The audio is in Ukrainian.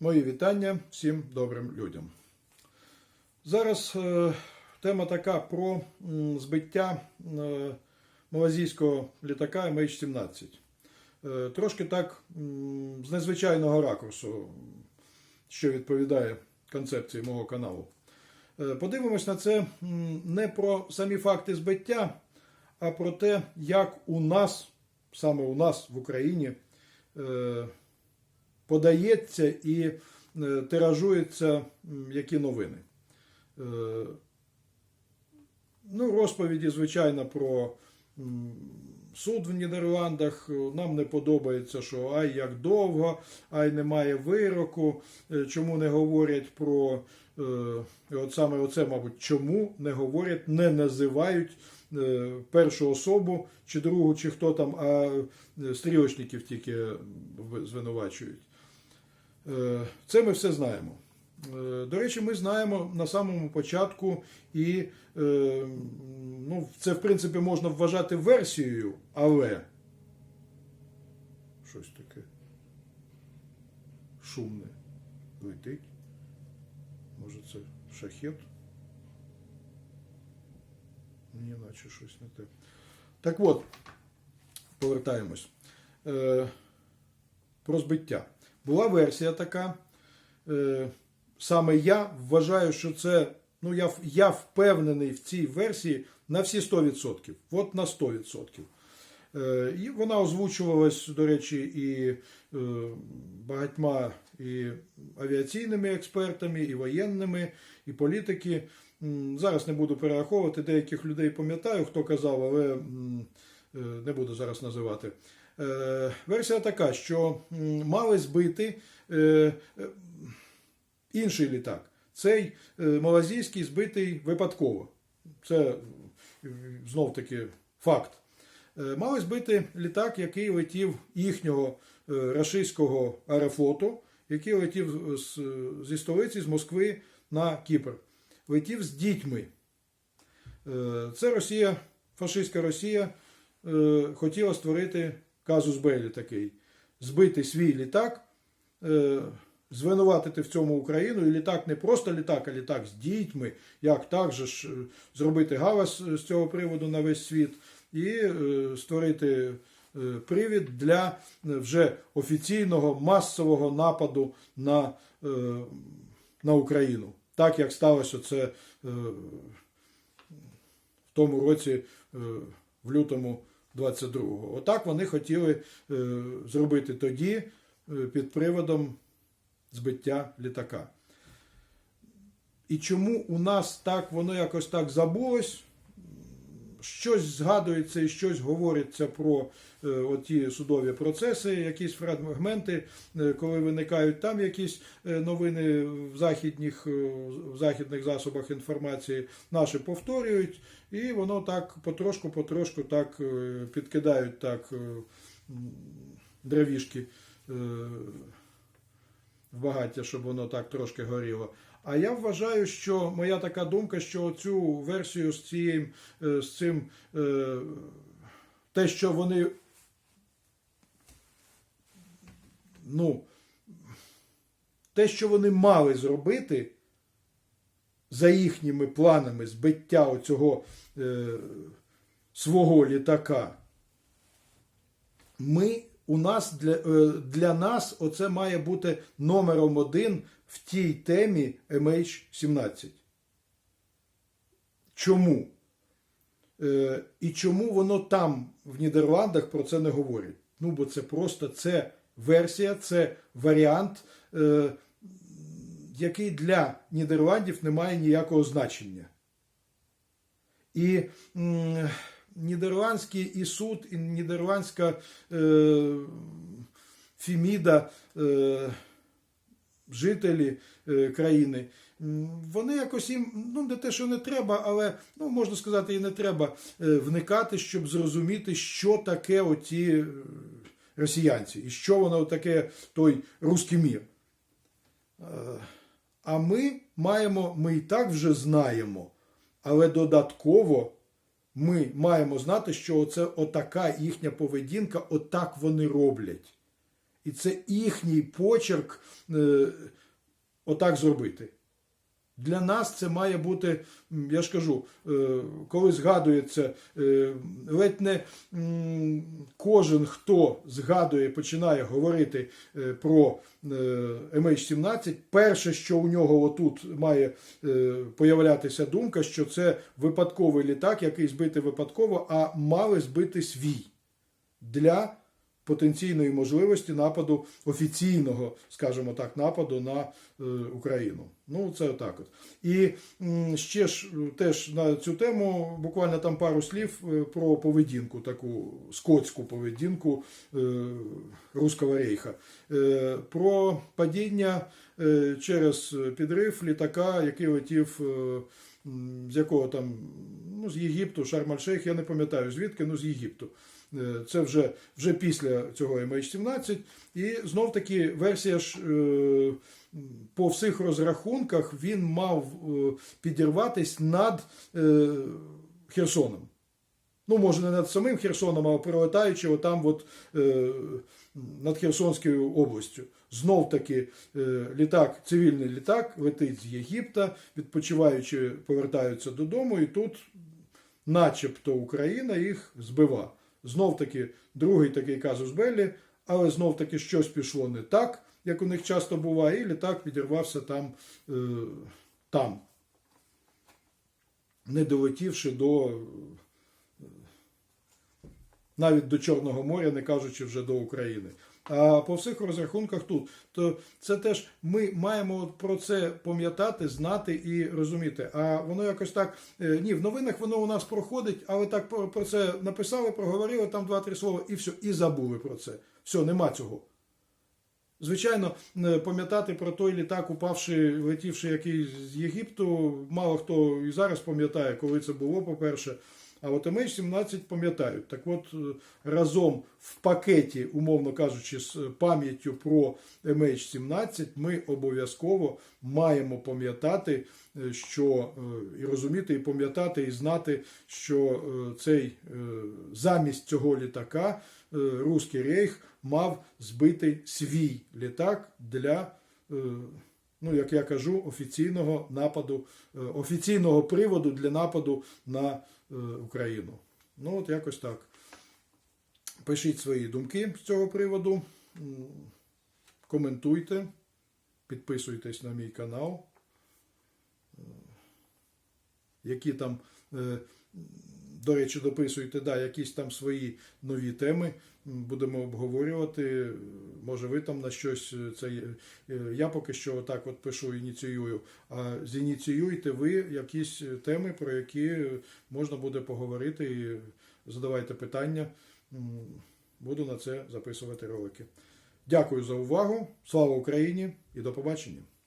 Мої вітання всім добрим людям. Зараз е, тема така про збиття е, малазійського літака MH17. Е, трошки так з незвичайного ракурсу, що відповідає концепції мого каналу. Подивимось на це не про самі факти збиття, а про те, як у нас, саме у нас в Україні, подається і е, тиражується які новини. Е, Ну, розповіді, звичайно, про суд в Нідерландах. Нам не подобається, що ай як довго, ай немає вироку. Е, Чому не говорять про от саме оце, мабуть, чому не говорять, не називають першу особу чи другу, чи хто там, а стрілочників тільки звинувачують. Е, Це ми все знаємо. Е, До речі, ми знаємо на самому початку, і е, ну, це, в принципі, можна вважати версією, але щось таке шумне летить. Може, це шахет? Ні, наче щось не те. Так от, повертаємось. Про збиття. Була версія така. Е, саме я вважаю, що це. Ну, я, я впевнений в цій версії на всі 100%. От на 100%. Е, і вона озвучувалась, до речі, і е, багатьма і авіаційними експертами, і воєнними, і політики. Зараз не буду перераховувати, деяких людей пам'ятаю, хто казав, але не буду зараз називати. Е, Версія така, що мали збити е, е, інший літак. Цей малазійський збитий випадково. Це знов таки факт. Мали збити літак, який летів їхнього рашистського аерофлоту, який летів зі столиці, з Москви на Кіпр. Летів з дітьми. Це Росія, фашистська Росія, хотіла створити казус Белі такий. Збити свій літак, е, звинуватити в цьому Україну. І літак не просто літак, а літак з дітьми. Як так же ж е, зробити галас з цього приводу на весь світ і е, створити е, привід для е, вже офіційного масового нападу на, е, на Україну. Так як сталося це е, в тому році, е, в лютому 22-го. Отак вони хотіли е, зробити тоді е, під приводом збиття літака. І чому у нас так воно якось так забулось? Щось згадується і щось говориться про е, оті судові процеси, якісь фрагменти, е, коли виникають там якісь е, новини в західних, в західних засобах інформації, наші повторюють, і воно так потрошку-потрошку так підкидають так дровішки в багаття, щоб воно так трошки горіло. А я вважаю, що моя така думка, що цю версію з цією е, з цим е, те, що вони ну, те, що вони мали зробити за їхніми планами збиття оцього е, свого літака, ми, у нас для, е, для нас оце має бути номером один в тій темі MH17. Чому? Е, і чому воно там, в Нідерландах, про це не говорять? Ну, бо це просто це версія, це варіант, е, який для Нідерландів не має ніякого значення. І м, нідерландський і суд, і нідерландська е, Фіміда, е, жителі е, країни, вони якось їм, ну не те, що не треба, але ну, можна сказати, і не треба е, вникати, щоб зрозуміти, що таке оті е, росіянці, і що воно таке той руський мір. Е, А ми маємо, ми і так вже знаємо, але додатково ми маємо знати, що це отака їхня поведінка, отак вони роблять. І це їхній почерк е, отак зробити. Для нас це має бути, я ж кажу, е, коли згадується, е, ледь не кожен, хто згадує, починає говорити е, про е, MH17, перше, що у нього отут має появлятися думка, що це випадковий літак, який збитий випадково, а мали збити свій для потенційної можливості нападу офіційного, скажімо так, нападу на е, Україну. Ну, це отак. От. І ще ж е, теж на цю тему буквально там пару слів е, про поведінку, таку скотську поведінку Руського рейха. Про падіння через підрив літака, який летів. з якого там, ну, з Єгипту, Шарм-Аль-Шейх, я не пам'ятаю звідки, ну з Єгипту. Е, Це вже, вже після цього MH17. І знов таки версія ж е, по всіх розрахунках він мав е, підірватись над Херсоном. Ну, може, не над самим Херсоном, а прилетаючи отам от, над Херсонською областю. Знов таки літак, цивільний літак летить з Єгипта, відпочиваючи, повертаються додому, і тут, начебто, Україна їх збива. Знов таки другий такий казус Беллі, але знов таки щось пішло не так, як у них часто буває, і літак підірвався там, е, там не долетівши до навіть до Чорного моря, не кажучи вже до України. А по всіх розрахунках тут, то це теж ми маємо про це пам'ятати, знати і розуміти. А воно якось так е, ні, в новинах воно у нас проходить, але так про, це написали, проговорили там два-три слова, і все, і забули про це. Все, нема цього. Звичайно, е, пам'ятати про той літак, упавши, летівши який з Єгипту, мало хто і зараз пам'ятає, коли це було, по-перше. А от MH17 пам'ятають. Так от е, разом в пакеті, умовно кажучи, з пам'яттю про MH17 ми обов'язково маємо пам'ятати, е, що е, і розуміти, і пам'ятати, і знати, що е, цей е, замість цього літака е, Руський рейх мав збити свій літак для. Ну, як я кажу, офіційного нападу, е, офіційного приводу для нападу на е, Україну. Ну, от якось так. Пишіть свої думки з цього приводу, коментуйте, підписуйтесь на мій канал. Е, Які там, до речі, дописуйте, да, якісь там свої нові теми будемо обговорювати. Може, ви там на щось е, це. Е, я поки що отак от пишу, ініціюю. А зініціюйте ви якісь е, теми, про які можна буде поговорити, і задавайте питання. Буду на це записувати ролики. Дякую за увагу. Слава Україні і до побачення!